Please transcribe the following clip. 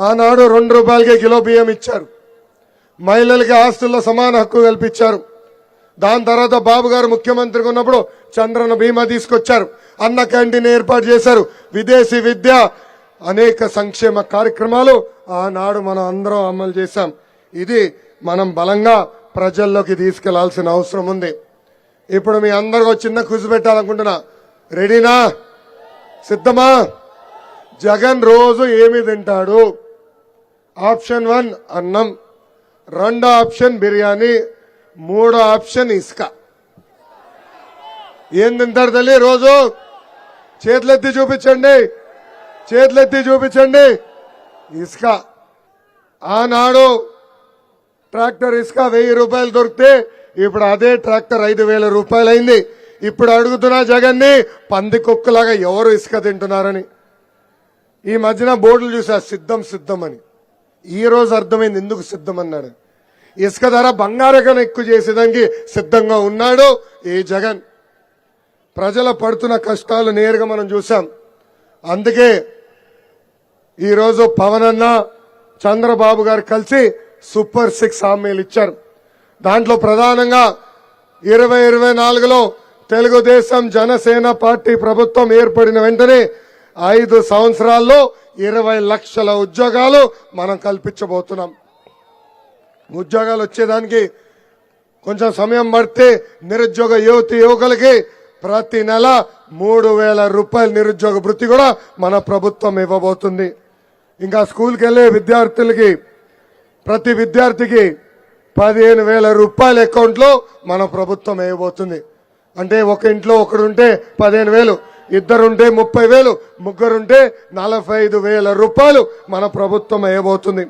ఆనాడు రెండు రూపాయలకే కిలో బియ్యం ఇచ్చారు. మహిళలకి ఆస్తుల్లో సమాన హక్కు కల్పించారు. దాని తర్వాత బాబు గారు ముఖ్యమంత్రిగా ఉన్నప్పుడు చంద్రన బీమా తీసుకొచ్చారు. అన్న క్యాంటీన్ ఏర్పాటు చేశారు. విదేశీ విద్య అనేక సంక్షేమ కార్యక్రమాలు ఆనాడు మనం అందరం అమలు చేశాం. ఇది మనం బలంగా ప్రజల్లోకి తీసుకెళ్ళాల్సిన అవసరం ఉంది. ఇప్పుడు మీ అందరికీ చిన్న క్విజ్ పెట్టాలనుకుంటున్నా. రెడీనా? సిద్ధమా? జగన్ రోజు ఏమి తింటాడు? ఆప్షన్ వన్ అన్నం రెండో ఆప్షన్ బిర్యానీ మూడో ఆప్షన్ ఇసుక. ఏం తింటారు తల్లి రోజు? చేతులెత్తి చూపించండి. చేతులెత్తి చూపించండి. ఇసుక. ఆనాడు ట్రాక్టర్ ఇసుక వెయ్యి రూపాయలు దొరికితే ఇప్పుడు అదే ట్రాక్టర్ ఐదు వేల రూపాయలు అయింది ఇప్పుడు అడుగుతున్నా జగన్ని పంది కుక్కలాగా ఎవరు ఇసుక తింటున్నారని. ఈ మధ్యన బోర్డులు చూసా సిద్ధం సిద్ధం అని. ఈ రోజు అర్థమైంది ఎందుకు సిద్ధం అన్నాడు ఇసుక ధర బంగారకం ఎక్కువ చేసేదానికి సిద్ధంగా ఉన్నాడు ఈ జగన్. ప్రజల పడుతున్న కష్టాలు నేరుగా మనం చూసాం అందుకే ఈరోజు పవన్ అన్న చంద్రబాబు గారు కలిసి సూపర్ సిక్స్ హామీలు ఇచ్చారు. దాంట్లో ప్రధానంగా ఇరవై ఇరవై నాలుగులో తెలుగుదేశం జనసేన పార్టీ ప్రభుత్వం ఏర్పడిన వెంటనే ఐదు సంవత్సరాల్లో ఇరవై లక్షల ఉద్యోగాలు మనం కల్పించబోతున్నాం. ఉద్యోగాలు వచ్చేదానికి కొంచెం సమయం పడితే నిరుద్యోగ యువతి యువకులకి ప్రతి నెల మూడు వేల రూపాయల నిరుద్యోగ వృత్తి కూడా మన ప్రభుత్వం ఇవ్వబోతుంది. ఇంకా స్కూల్కి వెళ్ళే విద్యార్థులకి ప్రతి విద్యార్థికి పదిహేను వేల రూపాయల అకౌంట్లో మన ప్రభుత్వం వేయబోతుంది అంటే ఒక ఇంట్లో ఒకడుంటే పదిహేను వేలు. ఇద్దరుంటే ముప్పై వేలు ముగ్గురుంటే నలభై ఐదు వేల రూపాయలు మన ప్రభుత్వం వేయబోతుంది